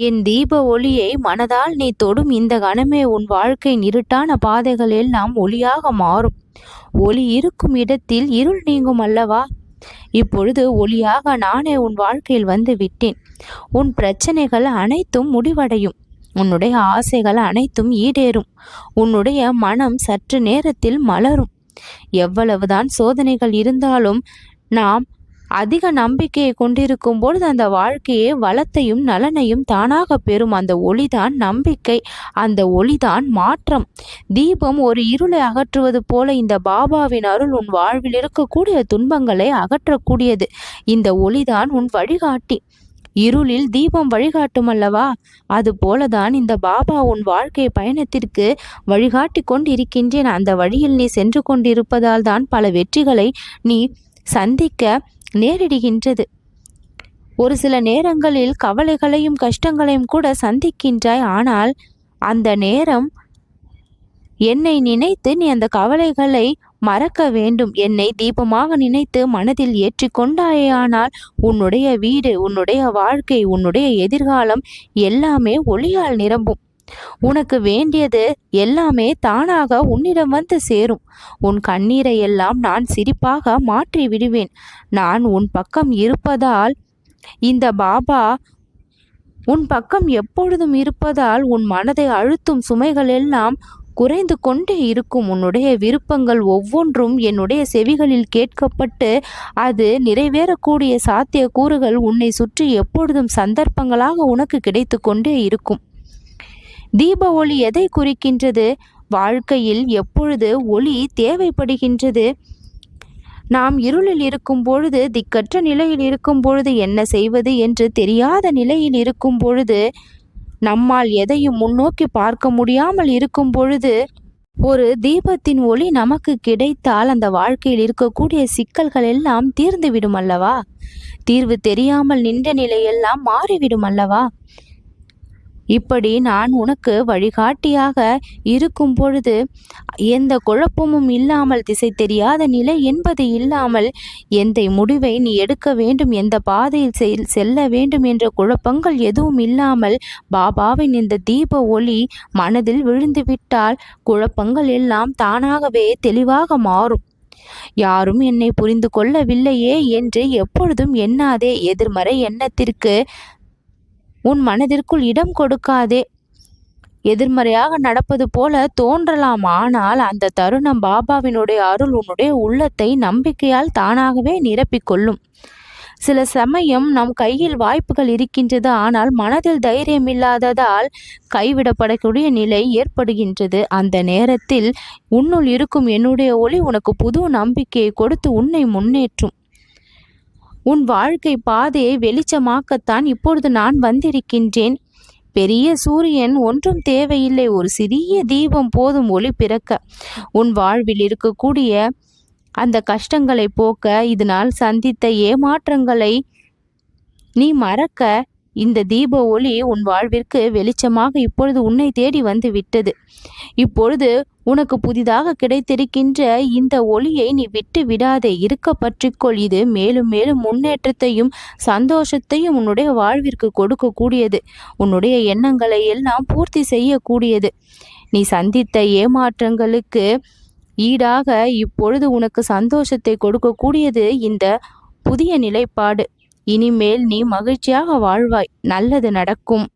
என் தீப ஒளியை மனதால் நீ தொடும் இந்த கணமே உன் வாழ்க்கையின் இருட்டான பாதைகள் எல்லாம் ஒளியாக மாறும். ஒளி இருக்கும் இடத்தில் இருள் நீங்கும் அல்லவா? இப்பொழுது ஒளியாக நானே உன் வாழ்க்கையில் வந்து விட்டேன். உன் பிரச்சனைகள் அனைத்தும் முடிவடையும். உன்னுடைய ஆசைகள் அனைத்தும் ஈடேறும். உன்னுடைய மனம் சற்று நேரத்தில் மலரும். எவ்வளவுதான் சோதனைகள் இருந்தாலும் நாம் அதிக நம்பிக்கையை கொண்டிருக்கும் பொழுது அந்த வாழ்க்கையே வளத்தையும் நலனையும் தானாக பெறும் அந்த ஒளிதான் நம்பிக்கை. அந்த ஒளிதான் மாற்றம். தீபம் ஒரு இருளை அகற்றுவது போல இந்த பாபாவின் அருள் உன் வாழ்வில் இருக்கக்கூடிய துன்பங்களை அகற்றக்கூடியது. இந்த ஒளிதான் உன் வழிகாட்டி. இருளில் தீபம் வழிகாட்டும் அல்லவா அது போலதான் இந்த பாபா உன் வாழ்க்கை பயணத்திற்கு வழிகாட்டி கொண்டிருக்கின்றேன். அந்த வழியில் நீ சென்று கொண்டிருப்பதால் தான் பல வெற்றிகளை நீ சந்திக்க நேரிடுகின்றது. ஒரு சில நேரங்களில் கவலைகளையும் கஷ்டங்களையும் கூட சந்திக்கின்றாய் ஆனால் அந்த நேரம் என்னை நினைத்து நீ அந்த கவலைகளை மறக்க வேண்டும். என்னை தீபமாக நினைத்து மனதில் ஏற்றிக்கொண்டாயானால் உன்னுடைய வீடு உன்னுடைய வாழ்க்கை உன்னுடைய எதிர்காலம் எல்லாமே ஒளியால் நிரம்பும். உனக்கு வேண்டியது எல்லாமே தானாக உன்னிடம் வந்து சேரும். உன் கண்ணீரை எல்லாம் நான் சிரிப்பாக மாற்றி விடுவேன். நான் உன் பக்கம் இருப்பதால் இந்த பாபா உன் பக்கம் எப்பொழுதும் இருப்பதால் உன் மனதை அழுத்தும் சுமைகள் எல்லாம் குறைந்து கொண்டே இருக்கும். உன்னுடைய விருப்பங்கள் ஒவ்வொன்றும் என்னுடைய செவிகளில் கேட்கப்பட்டு அது நிறைவேறக்கூடிய சாத்திய கூறுகள் உன்னை சுற்றி எப்பொழுதும் சந்தர்ப்பங்களாக உனக்கு கிடைத்து கொண்டே இருக்கும். தீப ஒளி எதை குறிக்கின்றது? வாழ்க்கையில் எப்பொழுது ஒளி தேவைப்படுகின்றது? நாம் இருளில் இருக்கும் பொழுது திக்கற்ற நிலையில் இருக்கும் பொழுது என்ன செய்வது என்று தெரியாத நிலையில் இருக்கும் பொழுது நம்மால் எதையும் முன்னோக்கி பார்க்க முடியாமல் இருக்கும் பொழுது ஒரு தீபத்தின் ஒளி நமக்கு கிடைத்தால் அந்த வாழ்க்கையில் இருக்கக்கூடிய சிக்கல்கள் எல்லாம் தீர்ந்துவிடும் அல்லவா? தீர்வு தெரியாமல் நின்ற நிலையெல்லாம் மாறிவிடும் அல்லவா? இப்படி நான் உனக்கு வழிகாட்டியாக இருக்கும் பொழுது எந்த குழப்பமும் இல்லாமல் திசை தெரியாத நிலை என்பது இல்லாமல் எந்த முடிவை நீ எடுக்க வேண்டும் எந்த பாதையில் செல்ல வேண்டும் என்ற குழப்பங்கள் எதுவும் இல்லாமல் பாபாவின் இந்த தீப ஒளி மனதில் விழுந்துவிட்டால் குழப்பங்கள் எல்லாம் தானாகவே தெளிவாக மாறும். யாரும் என்னை புரிந்து கொள்ளவில்லையே என்று எப்பொழுதும் எண்ணாதே எதிர்மறை எண்ணத்திற்கு உன் மனதிற்குள் இடம் கொடுக்காதே. எதிர்மறையாக நடப்பது போல தோன்றலாம். ஆனால் அந்த தருணம் பாபாவினுடைய அருள் உன்னுடைய உள்ளத்தை நம்பிக்கையால் தானாகவே நிரப்பிக்கொள்ளும். சில சமயம் நம் கையில் வாய்ப்புகள் இருக்கின்றது. ஆனால் மனதில் தைரியம் இல்லாததால் கைவிடப்படக்கூடிய நிலை ஏற்படுகின்றது. அந்த நேரத்தில் உன்னுள் இருக்கும் என்னுடைய ஒளி உனக்கு புது நம்பிக்கையை கொடுத்து உன்னை முன்னேற்றும். உன் வாழ்க்கை பாதையை வெளிச்சமாக்கத்தான் இப்பொழுது நான் வந்திருக்கின்றேன். பெரிய சூரியன் ஒன்றும் தேவையில்லை. ஒரு சிறிய தீபம் போதும் ஒளி பிறக்க. உன் வாழ்வில் இருக்கக்கூடிய அந்த கஷ்டங்களை போக்க இதனால் சந்தித்த ஏமாற்றங்களை நீ மறக்க இந்த தீப ஒளி உன் வாழ்விற்கு வெளிச்சமாக இப்பொழுது உன்னை தேடி வந்து விட்டது. இப்பொழுது உனக்கு புதிதாக கிடைத்திருக்கின்ற இந்த ஒளியை நீ விட்டு விடாதே. இருக்க பற்றிக்கொள். இது மேலும் மேலும் முன்னேற்றத்தையும் சந்தோஷத்தையும் உன்னுடைய வாழ்விற்கு கொடுக்கக்கூடியது. உன்னுடைய எண்ணங்களை எல்லாம் பூர்த்தி செய்யக்கூடியது. நீ சந்தித்த ஏமாற்றங்களுக்கு ஈடாக இப்பொழுது உனக்கு சந்தோஷத்தை கொடுக்கக்கூடியது இந்த புதிய நிலைப்பாடு. இனிமேல் நீ மகிழ்ச்சியாக வாழ்வாய். நல்லது நடக்கும்.